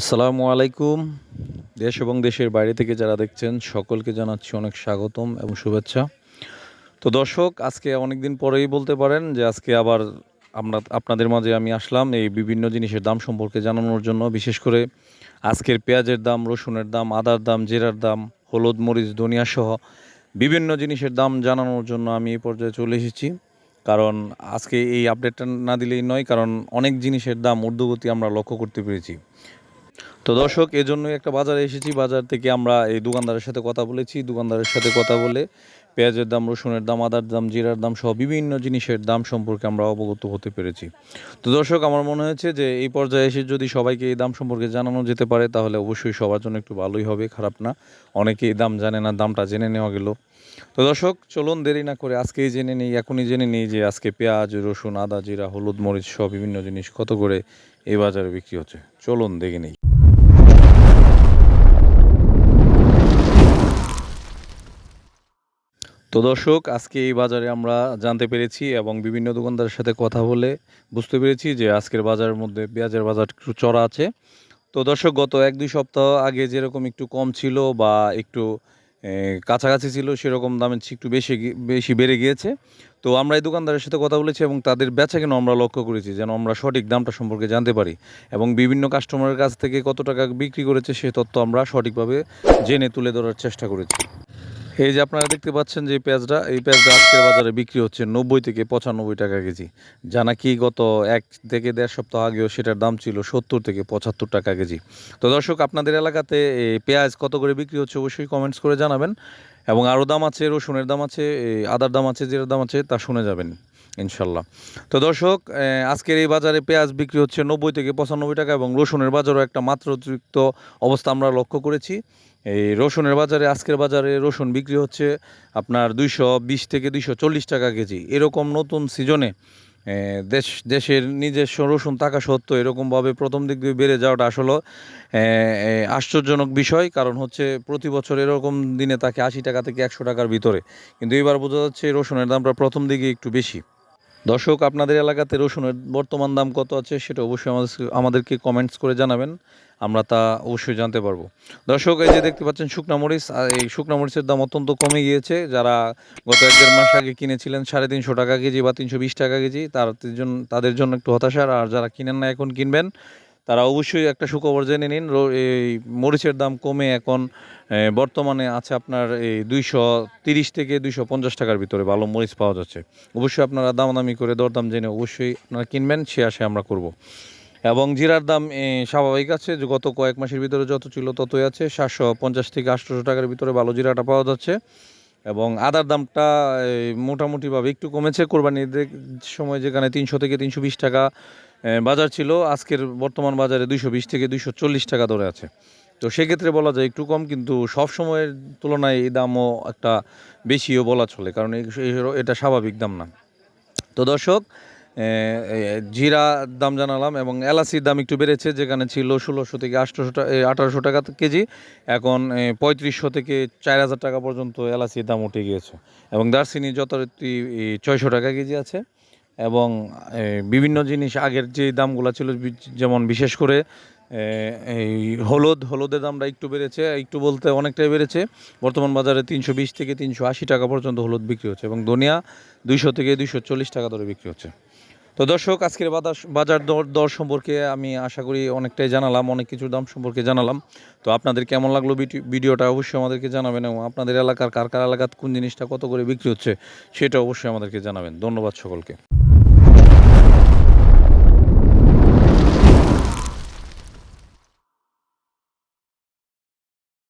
আসসালামু আলাইকুম। দেশ এবং দেশের বাইরে থেকে যারা দেখছেন, সকলকে জানাচ্ছি অনেক স্বাগতম এবং শুভেচ্ছা। তো দর্শক, আজকে অনেক দিন পরেই বলতে পারেন যে আজকে আবার আমরা আপনাদের মাঝে আমি আসলাম এই বিভিন্ন জিনিসের দাম সম্পর্কে জানানোর জন্য। বিশেষ করে আজকের পেঁয়াজের দাম, রসুনের দাম, আদার দাম, জিরার দাম, হলুদ, মরিচ, ধনিয়া সহ বিভিন্ন জিনিসের দাম জানানোর জন্য আমি এই পর্যায়ে চলে এসেছি। কারণ আজকে এই আপডেটটা না দিলেই নয়, কারণ অনেক জিনিসের দাম, ঊর্ধ্বগতি আমরা লক্ষ্য করতে পেরেছি। তো দর্শক, এজন্যই একটা বাজারে এসেছি। বাজার থেকে আমরা এই দোকানদারের সাথে কথা বলেছি। দোকানদারের সাথে কথা বলে পেঁয়াজের দাম, রসুনের দাম, আদার দাম, জিরার দাম সহ বিভিন্ন জিনিসের দাম সম্পর্কে আমরা অবগত হতে পেরেছি। তো দর্শক, আমার মনে হয়েছে যে এই পর্যায়ে এসে যদি সবাইকে এই দাম সম্পর্কে জানানো যেতে পারে, তাহলে অবশ্যই সবার জন্য একটু ভালোই হবে। খারাপ না, অনেকে এই দাম জানে না, দামটা জেনে নেওয়া গেল। তো দর্শক, চলুন দেরি না করে আজকেই জেনে নিই, এখনই জেনে নিই যে আজকে পেঁয়াজ, রসুন, আদা, জিরা, হলুদ, মরিচ সহ বিভিন্ন জিনিস কত করে এই বাজারে বিক্রি হচ্ছে। চলুন দেখে নিই। তো দর্শক, আজকে এই বাজারে আমরা জানতে পেরেছি এবং বিভিন্ন দোকানদারের সাথে কথা বলে বুঝতে পেরেছি যে আজকের বাজারের মধ্যে পেঁয়াজের বাজার একটু চড়া আছে। তো দর্শক, গত এক দুই সপ্তাহ আগে যেরকম একটু কম ছিল বা একটু কাছাকাছি ছিল, সেরকম দামের একটু বেশি বেশি বেড়ে গিয়েছে। তো আমরা এই দোকানদারের সাথে কথা বলেছি এবং তাদের বেচা কেন আমরা লক্ষ্য করেছি যেন আমরা সঠিক দামটা সম্পর্কে জানতে পারি এবং বিভিন্ন কাস্টমারের কাছ থেকে কত টাকা বিক্রি করেছে সে তথ্য আমরা সঠিকভাবে জেনে তুলে ধরার চেষ্টা করেছি। এই যে আপনারা দেখতে পাচ্ছেন যে পেঁয়াজটা, এই পেঁয়াজটা আজকের বাজারে বিক্রি হচ্ছে নব্বই থেকে পঁচানব্বই টাকা কেজি। যা নাকি গত এক থেকে দেড় সপ্তাহ আগেও সেটার দাম ছিল সত্তর থেকে পঁচাত্তর টাকা কেজি। তো দর্শক, আপনাদের এলাকাতে পেঁয়াজ কত করে বিক্রি হচ্ছে অবশ্যই কমেন্টস করে জানাবেন। এবং আরও দাম আছে, রসুনের দাম আছে আদার দাম আছে, জিরার দাম আছে, তা শুনে যাবেন। ইনশাল্লাহ। তো দর্শক আজকের এই বাজারে পেঁয়াজ বিক্রি হচ্ছে নব্বই থেকে পঁচানব্বই টাকা এবং রসুনের বাজারও একটা মাত্রাতিরিক্ত অবস্থা আমরা লক্ষ্য করেছি। এই রসুনের বাজারে, আজকের বাজারে রসুন বিক্রি হচ্ছে আপনার দুইশো বিশ থেকে দুইশো চল্লিশ টাকা কেজি। এরকম নতুন সিজনে দেশ, দেশের নিজস্ব রসুন থাকা সত্ত্বেও এরকমভাবে প্রথম দিক দিয়ে বেড়ে যাওয়াটা আসলে আশ্চর্যজনক বিষয়। কারণ হচ্ছে প্রতি বছর এরকম দিনে তাকে আশি টাকা থেকে একশো টাকার ভিতরে। কিন্তু এবার বোঝা যাচ্ছে রসুনের দামটা প্রথম দিকে একটু বেশি। দর্শক, আপনাদের এলাকাতে রসুনের বর্তমান দাম কত আছে সেটা অবশ্যই আমাদের আমাদেরকে কমেন্টস করে জানাবেন, আমরা তা অবশ্যই জানতে পারব। দর্শক, এই যে দেখতে পাচ্ছেন শুকনা মরিচ এই শুকনা মরিচের দাম অত্যন্ত কমে গিয়েছে। যারা গত এক দেড় মাস আগে কিনেছিলেন সাড়ে তিনশো টাকা কেজি বা তিনশো বিশ টাকা কেজি, তার জন্য, তাদের জন্য একটু হতাশার, আর যারা কিনেন না এখন কিনবেন তারা অবশ্যই একটা সুখবর জেনে নিন এই মরিচের দাম কমে এখন বর্তমানে আছে আপনার এই দুইশো তিরিশ থেকে দুইশো পঞ্চাশ টাকার ভিতরে ভালো মরিচ পাওয়া যাচ্ছে। অবশ্যই আপনারা দামাদামি করে দরদাম জেনে অবশ্যই আপনারা কিনবেন, সে আশা আমরা করব। এবং জিরার দাম স্বাভাবিক আছে যে গত কয়েক মাসের ভিতরে যত ছিল ততই আছে, সাতশো পঞ্চাশ থেকে আটশোশো টাকার ভিতরে ভালো জিরাটা পাওয়া যাচ্ছে। এবং আদার দামটা মোটামুটিভাবে একটু কমেছে। কোরবানির সময় যেখানে তিনশো থেকে তিনশো বিশ টাকা বাজার ছিল, আজকের বর্তমান বাজারে দুইশো বিশ থেকে দুইশো চল্লিশ টাকা ধরে আছে। তো সেক্ষেত্রে বলা যায় একটু কম, কিন্তু সব সময়ের তুলনায় এই দামও একটা বেশিও বলা চলে, কারণ এটা স্বাভাবিক দাম না। তো দর্শক জিরা দাম জানালাম এবং এলাচির দাম একটু বেড়েছে, যেখানে ছিল ষোলোশো থেকে আটশোশো টাকা আঠারোশো টাকা কেজি, এখন পঁয়ত্রিশশো থেকে চার হাজার টাকা পর্যন্ত এলাচির দাম উঠে গিয়েছে। এবং দারচিনি যথারীতি ছয়শো টাকা কেজি আছে। এবং বিভিন্ন জিনিস আগের যে দামগুলো ছিল যেমন বিশেষ করে এই হলুদ, হলুদের দামটা একটু বেড়েছে, একটু বলতে অনেকটাই বেড়েছে। বর্তমান বাজারে তিনশো বিশ থেকে তিনশো আশি টাকা পর্যন্ত হলুদ বিক্রি হচ্ছে এবং ধনিয়া দুইশো থেকে দুইশো চল্লিশ টাকা দরে বিক্রি হচ্ছে। তো দর্শক, আজকের বাজার দর দর সম্পর্কে আমি আশা করি অনেকটাই জানালাম, অনেক কিছুর দাম সম্পর্কে জানালাম। তো আপনাদের কেমন লাগল ভিডি- ভিডিওটা অবশ্যই আমাদেরকে জানাবেন এবং আপনাদের এলাকার কার কার এলাকার কোন জিনিসটা কত করে বিক্রি হচ্ছে সেটা অবশ্যই আমাদেরকে জানাবেন। ধন্যবাদ সকলকে।